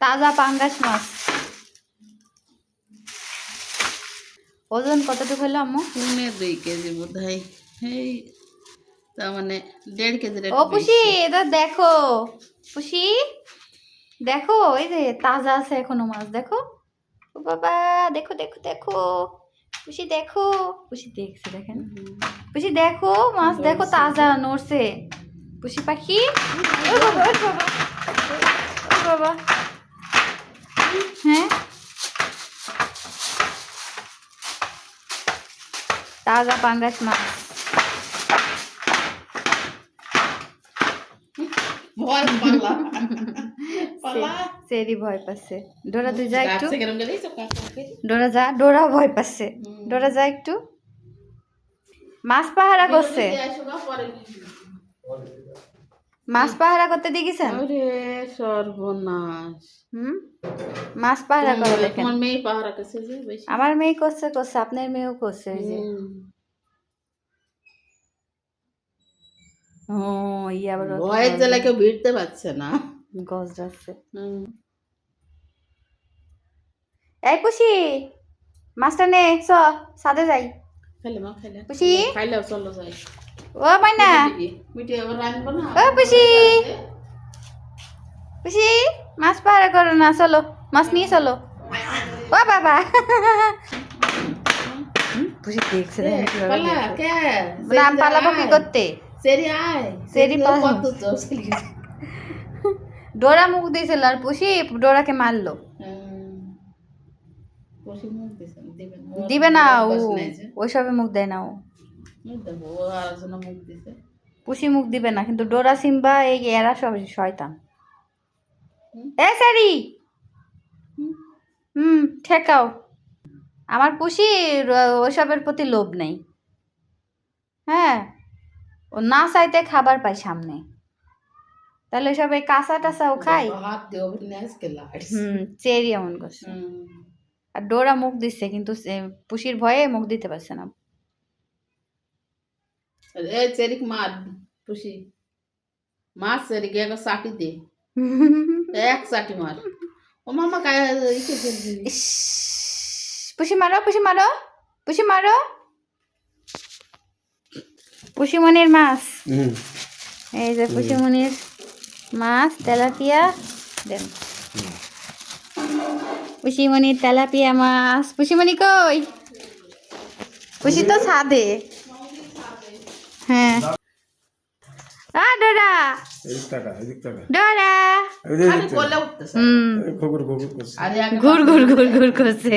তাজা পাঙ্গাস মাছ। ওজন কতটুকু হলো আম্মু? পুনে দুই কেজি বোধ হয় এই তার মানে দেড় কেজির ও পুষি এটা দেখো। পুষি দেখো এই যে তাজা আছে এখনও মাছ দেখো। ও বাবা দেখো দেখো দেখো। পুষি দেখো পুষি দেখছে দেখেন। পুষি দেখো মাছ দেখো তাজা নড়ছে। পুষি পাখি ও বাবা ও বাবা ও বাবা। হ্যাঁ? তাজা পাঙ্গাস মাছ। ভয় পালা। পালা। সেরি ভয় পাচ্ছে। ডোরা তুই যা একটু। ডোরা যা। ডোরা ভয় পাচ্ছে। ডোরা যা একটু। মাছ পাহারা করছে। মাছ পাহারা করতে দেখেছেন? আরে সর্বনাশ। হুম? মাছ পাহারা করে দেখেন। তোমার মেয়ে পাহারা কাছে যে বেশি। আমার মেয়ে করছে করছে আপনার মেয়েও করছে যে। ও ইয়ে আবার ভয়ের জ্বালায় কেউ ভিড়তে পারছে না। গজ যাচ্ছে। হুম। এই পুষি মাছটা নে চ সাদে যাই। খাইলে মা খাইলে চলো যাই। ও মাইনা ও মাছ পাহারা করো না চলো। মাছ নিয়ে চলো। ও বাবা। দেখছে পালাবো কি করতে? ডোরা মুখ দিয়েছিল আর পুষি ডোরাকে মারলো। দিবে না। ও। ওইসবে মুখ দেয় না ও। ও পুষি মুখ দিবে না কিন্তু ডোরা সিম্বা এই এরা সব শয়তান। এ সারি হুম। ঠেকাও। আমার পুষি ওইসবের প্রতি লোভ নেই। হ্যাঁ ও না চাইতে খাবার পায় সামনে। তাহলে ওইসব এই কাঁচা খাই ওপরে নিয়ে আজকে লাড়ছে। হুম চেরি এমন করছে। আর ডোরা মুখ দিচ্ছে কিন্তু পুষির ভয়ে মুখ দিতে পারছে না। এ চেরিক মার খুশি মার চেরিক এক চাটি দে এক চাটি মার ও মামা কায় পুষি মারো পুষি মারো পুষি মারো পুষিমণির মাছ এই যে পুষিমণির মাছ তেলাপিয়া দেন। পুষিমণির তেলাপিয়া মাছ। পুষিমণি কই? পুষি তো ছাদে। হ্যাঁ। আ ডোরা। এদিক টাকা এদিক টাকা ডোরা। উঠতেছে। হুম। এক ঘুর ঘুর ঘুর ঘুর করছে।